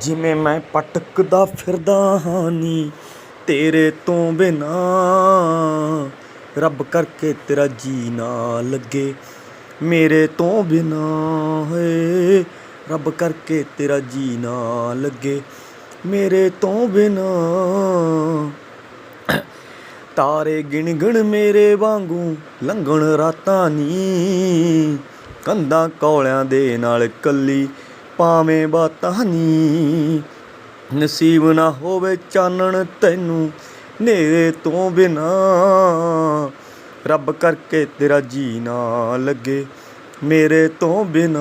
ਜਿਵੇਂ ਮੈਂ ਭਟਕਦਾ ਫਿਰਦਾ ਹਾਂ ਨੀ, ਤੇਰੇ ਤੋਂ ਬਿਨਾਂ। ਰੱਬ ਕਰਕੇ ਤੇਰਾ ਜੀ ਨਾ ਲੱਗੇ, ਮੇਰੇ ਤੋਂ ਬਿਨਾਂ ਹੈ। ਰੱਬ ਕਰਕੇ ਤੇਰਾ ਜੀ ਨਾ ਲੱਗੇ, ਮੇਰੇ ਤੋਂ ਬਿਨਾਂ। ਤਾਰੇ ਗਿਣ ਗਿਣ ਮੇਰੇ ਵਾਂਗੂ, ਲੰਘਣ ਰਾਤਾਂ ਨੀ। ਕੰਧਾਂ ਕੌਲਿਆਂ ਦੇ ਨਾਲ ਕੱਲੀ ਪਾਵੇਂ ਬਾਤਾਂ ਨੀ ਨਸੀਬ ਨਾ ਹੋਵੇ ਚਾਨਣ ਤੈਨੂੰ ਨੇਰੇ ਤੋਂ ਬਿਨਾ। ਰੱਬ ਕਰਕੇ ਤੇਰਾ ਜੀ ਨਾ ਲੱਗੇ ਮੇਰੇ ਤੋਂ ਬਿਨਾ।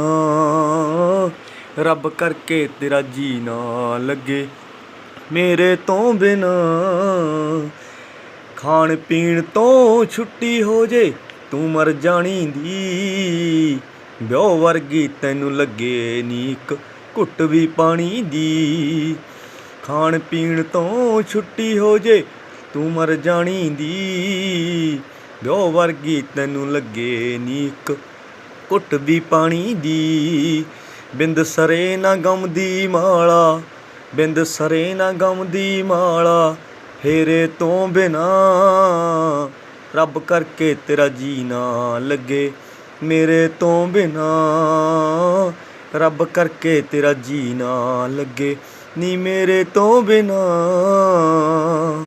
ਰੱਬ ਕਰਕੇ ਤੇਰਾ ਜੀ ਨਾ ਲੱਗੇ ਮੇਰੇ ਤੋਂ ਬਿਨਾ। ਖਾਣ ਪੀਣ ਤੋਂ ਛੁੱਟੀ ਹੋ ਜੇ ਤੂੰ ਮਰ ਜਾਣੀ ਦੀ। ਵਿਆਹ ਵਰਗੀ ਤੈਨੂੰ ਲੱਗੇ ਨੀ ਇੱਕ ਘੁੱਟ ਵੀ ਪਾਣੀ ਦੀ। ਖਾਣ ਪੀਣ ਤੋਂ ਛੁੱਟੀ ਹੋ ਜੇ, ਤੂੰ ਮਰ ਜਾਣੀ ਦੀ। ਵਿਉ ਵਰਗੀ ਤੈਨੂੰ ਲੱਗੇ ਨੀ ਇੱਕ ਘੁੱਟ ਵੀ ਪਾਣੀ ਦੀ। ਬਿੰਦ ਸਰੇ ਨਾ ਗਮ ਦੀ ਮਾਲਾ, ਬਿੰਦ ਸਰੇ ਨਾ ਗਮ ਦੀ ਮਾਲਾ ਫੇਰੇ ਤੋਂ ਬਿਨਾ ਰੱਬ ਕਰਕੇ ਤੇਰਾ ਜੀ ਨਾ ਲੱਗੇ। ਮੇਰੇ ਤੋਂ ਬਿਨਾ। ਰੱਬ ਕਰਕੇ ਤੇਰਾ ਜੀ ਨਾ ਲੱਗੇ। ਨੀ ਮੇਰੇ ਤੋਂ ਬਿਨਾ।